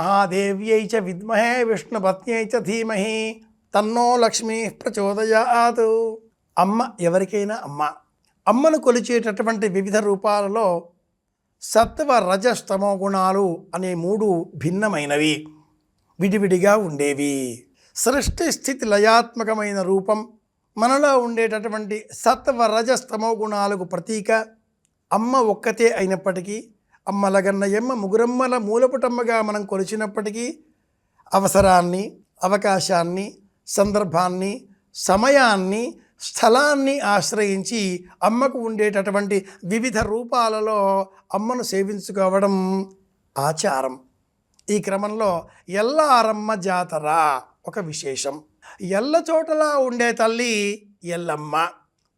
మహాదేవ్యై చ విద్మహే విష్ణుపత్న్యై చ ధీమహి తన్నో లక్ష్మీ ప్రచోదయాత్ అమ్మ ఎవరికైనా అమ్మ. అమ్మను కొలిచేటటువంటి వివిధ రూపాలలో సత్వ రజస్తమో గుణాలు అనే మూడు భిన్నమైనవి. విడివిడిగా ఉండేవి. సృష్టి స్థితి లయాత్మకమైన రూపం. మనలో ఉండేటటువంటి సత్వ రజస్తమో గుణాలకు ప్రతీక అమ్మ ఒక్కతే అయినప్పటికీ అమ్మలగన్నయమ్మ ముగురమ్మల మూలపుటమ్మగా మనం కొలిచినప్పటికీ అవసరాన్ని అవకాశాన్ని సందర్భాన్ని సమయాన్ని స్థలాన్ని ఆశ్రయించి అమ్మకు ఉండేటటువంటి వివిధ రూపాలలో అమ్మను సేవించుకోవడం ఆచారం. ఈ క్రమంలో ఎల్లారమ్మ జాతర ఒక విశేషం. ఎల్ల చోటలా ఉండే తల్లి ఎల్లమ్మ.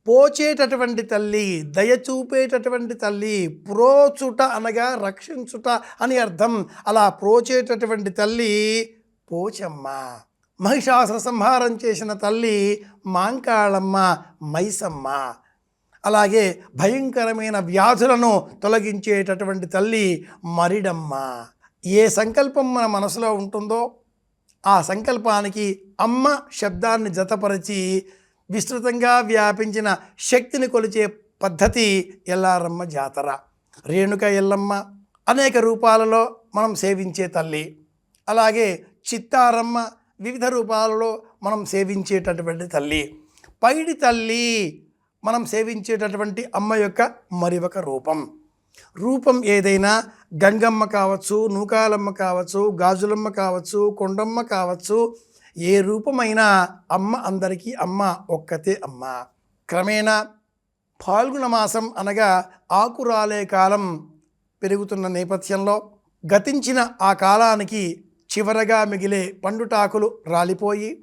పోచేటటువంటి తల్లి దయ చూపేటటువంటి తల్లి ప్రోచుట అనగా రక్షించుట అని అర్థం. అలా ప్రోచేటటువంటి తల్లి పోచమ్మ. మహిషాసుర సంహారం చేసిన తల్లి మాంకాళమ్మ మైసమ్మ. అలాగే భయంకరమైన వ్యాధులను తొలగించేటటువంటి తల్లి మరిడమ్మ. ఏ సంకల్పం మన మనసులో ఉంటుందో ఆ సంకల్పానికి అమ్మ శబ్దాన్ని జతపరిచి విస్తృతంగా వ్యాపించిన శక్తిని కొలిచే పద్ధతి ఎల్లారమ్మ జాతర. రేణుక ఎల్లమ్మ అనేక రూపాలలో మనం సేవించే తల్లి. అలాగే చిత్తారమ్మ వివిధ రూపాలలో మనం సేవించేటటువంటి తల్లి. పైడి తల్లి మనం సేవించేటటువంటి అమ్మ యొక్క మరి ఒక రూపం. రూపం ఏదైనా గంగమ్మ కావచ్చు నూకాలమ్మ కావచ్చు గాజులమ్మ కావచ్చు కొండమ్మ కావచ్చు ఏ రూపమైనా అమ్మ అందరికీ అమ్మ ఒక్కతే అమ్మ. క్రమేణా ఫాల్గుణ మాసం అనగా ఆకురాలే కాలం పెరుగుతున్న నేపథ్యంలో గతించిన ఆ కాలానికి చివరగా మిగిలే పండుటాకులు రాలిపోయి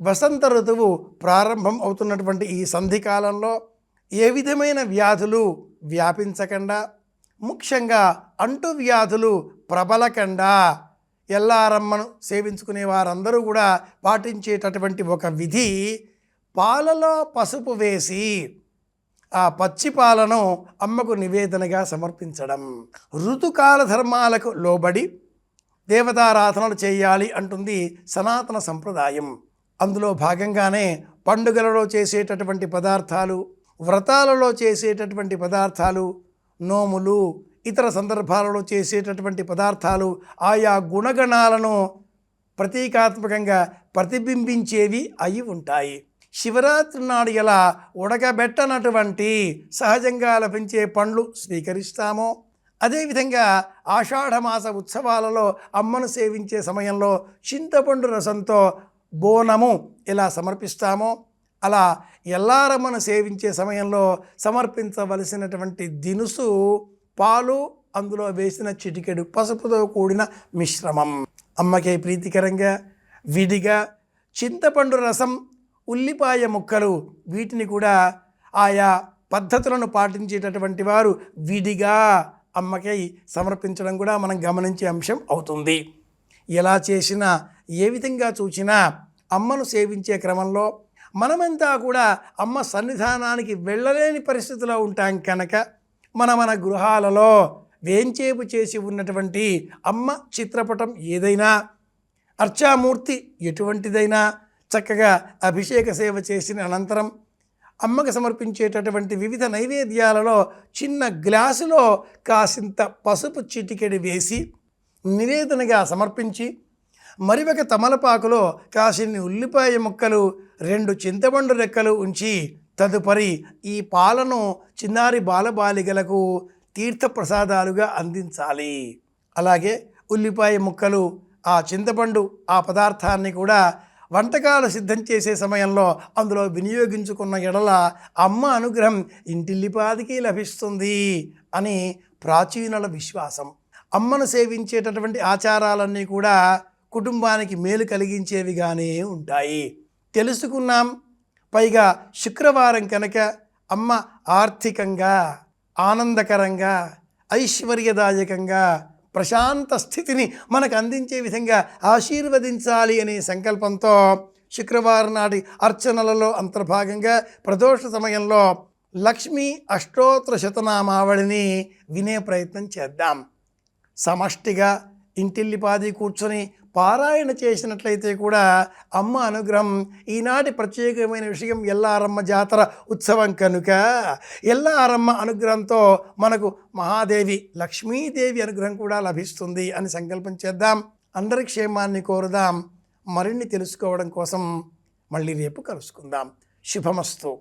వసంత ఋతువు ప్రారంభం అవుతున్నటువంటి ఈ సంధి కాలంలో ఏ విధమైన వ్యాధులు వ్యాపించకుండా? ముఖ్యంగా అంటు వ్యాధులు ప్రబలకుండా? ఎల్లారమ్మను సేవించుకునే వారందరూ కూడా పాటించేటటువంటి ఒక విధి పాలలో పసుపు వేసి ఆ పచ్చి పాలను అమ్మకు నివేదనగా సమర్పించడం. ఋతుకాల ధర్మాలకు లోబడి దేవతారాధనలు చేయాలి అంటుంది సనాతన సంప్రదాయం. అందులో భాగంగానే పండుగలలో చేసేటటువంటి పదార్థాలు వ్రతాలలో చేసేటటువంటి పదార్థాలు నోములు ఇతర సందర్భాలలో చేసేటటువంటి పదార్థాలు ఆయా గుణగణాలను ప్రతీకాత్మకంగా ప్రతిబింబించేవి అయి ఉంటాయి. శివరాత్రి నాడు ఎలా ఉడకబెట్టనటువంటి సహజంగా లభించే పండ్లు స్వీకరిస్తామో అదేవిధంగా ఆషాఢమాస ఉత్సవాలలో అమ్మను సేవించే సమయంలో చింతపండు రసంతో బోనము ఇలా సమర్పిస్తామో అలా ఎల్లారమ్మను సేవించే సమయంలో సమర్పించవలసినటువంటి దినుసు పాలు అందులో వేసిన చిటికెడు పసుపుతో కూడిన మిశ్రమం. అమ్మకి ప్రీతికరంగా విడిగా చింతపండు రసం ఉల్లిపాయ ముక్కలు వీటిని కూడా ఆయా పద్ధతులను పాటించేటటువంటి వారు విడిగా అమ్మకై సమర్పించడం కూడా మనం గమనించే అంశం అవుతుంది. ఎలా చేసినా ఏ విధంగా చూసినా అమ్మను సేవించే క్రమంలో మనమంతా కూడా అమ్మ సన్నిధానానికి వెళ్ళలేని పరిస్థితిలో ఉంటాం కనుక మన మన గృహాలలో వేంచేపు చేసి ఉన్నటువంటి అమ్మ చిత్రపటం ఏదైనా అర్చామూర్తి ఎటువంటిదైనా చక్కగా అభిషేక సేవ చేసిన అనంతరం అమ్మకు సమర్పించేటటువంటి వివిధ నైవేద్యాలలో చిన్న గ్లాసులో కాసింత పసుపు చిటికెడి వేసి నివేదనగా సమర్పించి మరి ఒక తమలపాకులో కాసిన్ని ఉల్లిపాయ ముక్కలు రెండు చింతపండు రెక్కలు ఉంచి తదుపరి ఈ పాలను చిన్నారి బాలబాలికలకు తీర్థప్రసాదాలుగా అందించాలి. అలాగే ఉల్లిపాయ ముక్కలు ఆ చింతపండు ఆ పదార్థాన్ని కూడా వంటకాలు సిద్ధం చేసే సమయంలో అందులో వినియోగించుకున్న ఎడల అమ్మ అనుగ్రహం ఇంటిల్లిపాదికి లభిస్తుంది అని ప్రాచీనుల విశ్వాసం. అమ్మను సేవించేటటువంటి ఆచారాలన్నీ కూడా కుటుంబానికి మేలు కలిగించేవిగానే ఉంటాయి. తెలుసుకున్నాం పైగా శుక్రవారం కనుక అమ్మ ఆర్థికంగా ఆనందకరంగా ఐశ్వర్యదాయకంగా ప్రశాంత స్థితిని మనకు అందించే విధంగా ఆశీర్వదించాలి అనే సంకల్పంతో శుక్రవారం నాటి అర్చనలలో అంతర్భాగంగా ప్రదోష సమయంలో లక్ష్మీ అష్టోత్తర శతనామావళిని వినే ప్రయత్నం చేద్దాం. సమష్టిగా ఇంటిల్లిపాది కూర్చొని పారాయణ చేసినట్లయితే కూడా అమ్మ అనుగ్రహం ఈనాటి ప్రత్యేకమైన విషయం ఎల్లారమ్మ జాతర ఉత్సవం కనుక. ఎల్లారమ్మ అనుగ్రహంతో మనకు మహాదేవి లక్ష్మీదేవి అనుగ్రహం కూడా లభిస్తుంది అని సంకల్పం చేద్దాం. అందరి క్షేమాన్ని కోరుదాం. మరిన్ని తెలుసుకోవడం కోసం మళ్ళీ రేపు కలుసుకుందాం. శుభమస్తు.